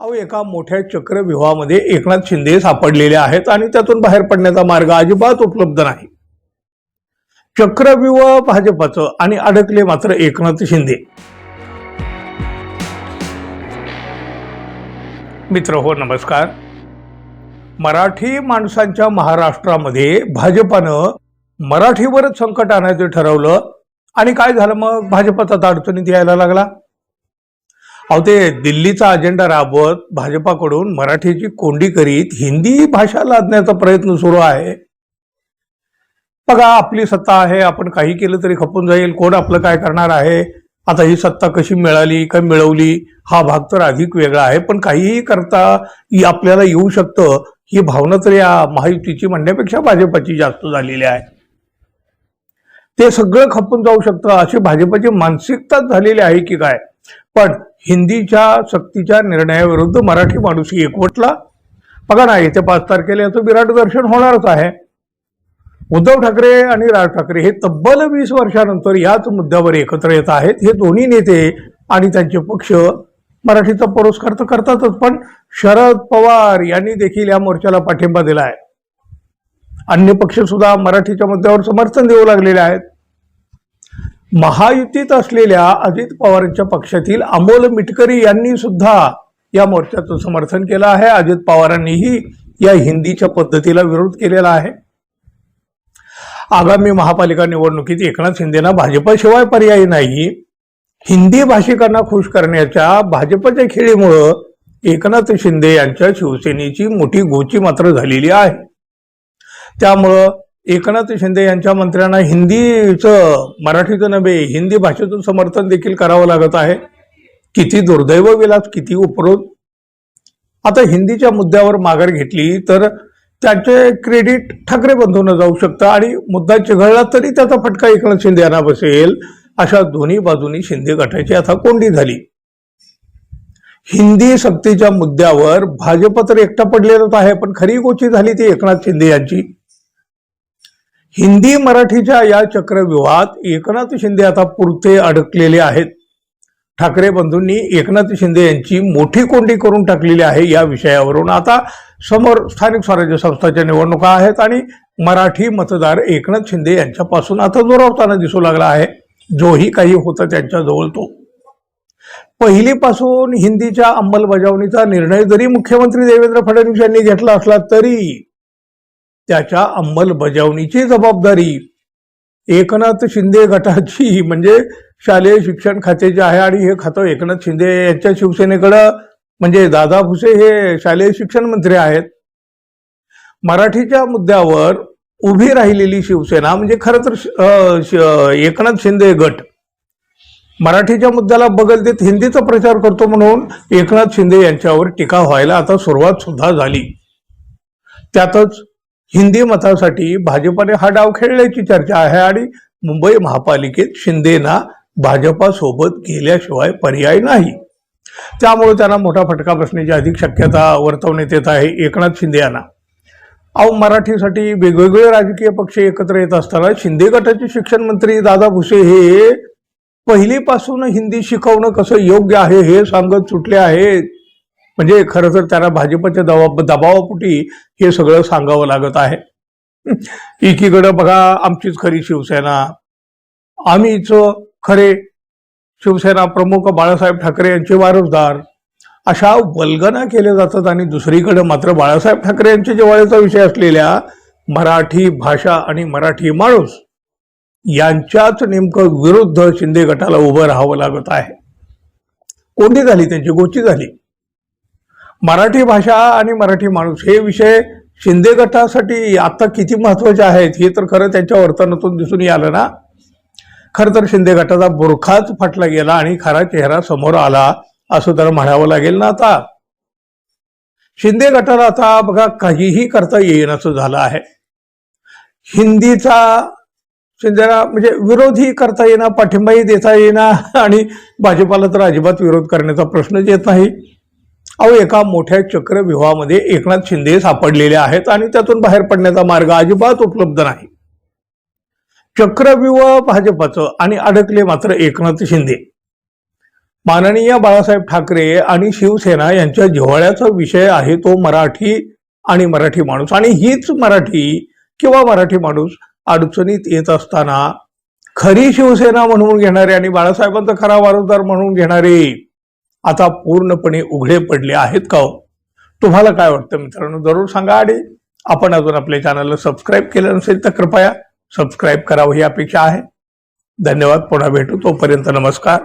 अहो एका मोठ्या चक्रव्यूहामध्ये एकनाथ शिंदे सापडलेले आहेत आणि त्यातून बाहेर पडण्याचा मार्ग अजिबात उपलब्ध नाही. चक्रव्यूह भाजपाचं आणि अडकले मात्र एकनाथ शिंदे. मित्र हो नमस्कार. मराठी माणसांच्या महाराष्ट्रामध्ये भाजपानं मराठीवरच संकट आणायचं ठरवलं आणि काय झालं मग? भाजपाचा अडचणीत यायला लागला. अहो ते दिल्लीचा अजेंडा राबवत भाजपाकडून मराठीची कोंडी करीत हिंदी भाषा लादण्याचा प्रयत्न सुरू आहे. बघा आपली सत्ता आहे आपण काही केलं तरी खपून जाईल. कोण आपलं काय करणार आहे? आता ही सत्ता कशी मिळाली काय मिळवली? हा भाग तर अधिक वेगळा आहे. पण काहीही करता ही आपल्याला येऊ शकतं. ही भावना तर या महायुतीची म्हणण्यापेक्षा भाजपाची जास्त झालेली आहे. ते सगळं खपून जाऊ शकतं. अशी भाजपाची मानसिकताच झालेली आहे की काय? पण हिंदीच्या सक्तीच्या निर्णयाविरुद्ध मराठी माणूस एकवटला. बघा ना येत्या पाच तारखेला याचं विराट दर्शन होणारच आहे. उद्धव ठाकरे आणि राज ठाकरे हे तब्बल वीस वर्षानंतर याच मुद्द्यावर एकत्र येत आहेत. हे दोन्ही नेते आणि त्यांचे पक्ष मराठीचा पुरस्कार तर करतातच पण शरद पवार यांनी देखील या मोर्चाला पाठिंबा दिला आहे अन्य पक्ष सुद्धा मराठीच्या मुद्द्यावर समर्थन देऊ लागलेले आहेत. महायुतीत असलेल्या अजित पवारांच्या पक्षातील अमोल मिटकरी यांनी सुद्धा या मोर्चाचं समर्थन केलं आहे. अजित पवारांनीही या हिंदीच्या पद्धतीला विरोध केलेला आहे. आगामी महापालिका निवडणुकीत एकनाथ शिंदेना भाजपाशिवाय पर्याय नाही. हिंदी भाषिकांना खुश करण्याच्या भाजपच्या खेळीमुळं एकनाथ शिंदे यांच्या शिवसेनेची मोठी गोची मात्र झालेली आहे. त्यामुळं एकनाथ शिंदे यांच्या मंत्र्यांना हिंदीचं मराठीचं नव्हे हिंदी भाषेतून समर्थन देखील करावं लागत आहे. किती दुर्दैव विलास किती उपरोध. आता हिंदीच्या मुद्द्यावर माघार घेतली तर त्याचे क्रेडिट ठाकरे बंधून जाऊ शकतं आणि मुद्दा चिघळला तरी त्याचा फटका एकनाथ शिंदे यांना बसेल अशा दोन्ही बाजूनी शिंदे गटाची आता कोंडी झाली. हिंदी सक्तीच्या मुद्द्यावर भाजप तर एकटा पडलेलंच आहे पण खरी गोची झाली ती एकनाथ शिंदे यांची. हिंदी मराठीच्या या चक्रव्यूहात एकनाथ शिंदे आता पुरते अडकलेले आहेत. ठाकरे बंधूंनी एकनाथ शिंदे यांची मोठी कोंडी करून टाकलेली आहे या विषयावरून. आता समोर स्थानिक स्वराज्य संस्थांच्या निवडणुका आहेत आणि मराठी मतदार एकनाथ शिंदे यांच्यापासून आता दुरावताना दिसू लागला आहे. जोही काही होता त्यांच्याजवळ तो. पहिलीपासून हिंदीच्या अंमलबजावणीचा निर्णय जरी मुख्यमंत्री देवेंद्र फडणवीस यांनी घेतला असला तरी त्याच्या अंमलबजावणीची जबाबदारी. एकनाथ शिंदे गटाची म्हणजे शालेय शिक्षण खात्याचे आहे आणि हे खातं एकनाथ शिंदे यांच्या शिवसेनेकडं म्हणजे दादा भुसे हे शालेय शिक्षण मंत्री आहेत. मराठीच्या मुद्द्यावर उभी राहिलेली शिवसेना म्हणजे खरं तर एकनाथ शिंदे गट मराठीच्या मुद्द्याला बगल देत हिंदीचा प्रचार करतो म्हणून एकनाथ शिंदे यांच्यावर टीका व्हायला आता सुरुवात सुद्धा झाली. त्यातच हिंदी मतासाठी भाजपाने हा डाव खेळल्याची चर्चा आहे आणि मुंबई महापालिकेत शिंदेना भाजपासोबत गेल्याशिवाय पर्याय नाही. त्यामुळे त्यांना मोठा फटका बसण्याची अधिक शक्यता वर्तवण्यात येत आहे एकनाथ शिंदे यांना अहो मराठीसाठी वेगवेगळे राजकीय पक्ष एकत्र येत असताना शिंदे गटाचे शिक्षण मंत्री दादा भुसे हे पहिलीपासून हिंदी शिकवणं कसं योग्य आहे हे सांगत सुटले आहेत. म्हणजे खरं तर त्यांना भाजपच्या दबाव दबावापुटी हे सगळं सांगावं लागत आहे. एकीकडं बघा आमचीच खरी शिवसेना. आम्हीच खरे शिवसेना प्रमुख बाळासाहेब ठाकरे यांचे वारसदार. अशा वल्गना केल्या जातात आणि दुसरीकडे मात्र बाळासाहेब ठाकरे यांच्या जिवाळ्याचा विषय असलेल्या मराठी भाषा आणि मराठी माणूस यांच्याच नेमकं विरुद्ध शिंदे गटाला उभं राहावं लागत आहे. कोंडी झाली त्यांची गोची झाली. मराठी भाषा आणि मराठी माणूस हे विषय शिंदे गटासाठी आता किती महत्त्वाचे आहेत हे तर खरं त्यांच्या वर्तनातून दिसून आलं ना. खरं तर शिंदे गटाचा बुरखाच फाटला गेला आणि खरा चेहरा समोर आला असं तर म्हणावं लागेल ना आता. शिंदे गटाला आता बघा काहीही करता येईन असं झालं आहे. हिंदीचा शिंदेला म्हणजे विरोधही करता येईना पाठिंबाही देता येईना आणि भाजपाला तर अजिबात विरोध करण्याचा प्रश्नच येत नाही. अहो एका मोठ्या चक्रव्यूहामध्ये एकनाथ शिंदे सापडलेले आहेत आणि त्यातून बाहेर पडण्याचा मार्ग अजिबात उपलब्ध नाही. चक्रव्यूह भाजपाचं आणि अडकले मात्र एकनाथ शिंदे. माननीय बाळासाहेब ठाकरे आणि शिवसेना यांच्या जिव्हाळ्याचा विषय आहे तो मराठी आणि मराठी माणूस. आणि हीच मराठी किंवा मराठी माणूस अडचणीत येत असताना खरी शिवसेना म्हणून घेणारे आणि बाळासाहेबांचा खरा वारसदार म्हणून घेणारे आता पूर्णपणे उघडे पडले आहेत का हो? तुम्हाला काय वाटतं मित्रांनो? जरूर सांगा आणि आपण अजून आपल्या चॅनलला सबस्क्राईब केलं नसेल तर कृपया सबस्क्राईब करावं ही अपेक्षा आहे. धन्यवाद. पुन्हा भेटू. तोपर्यंत नमस्कार.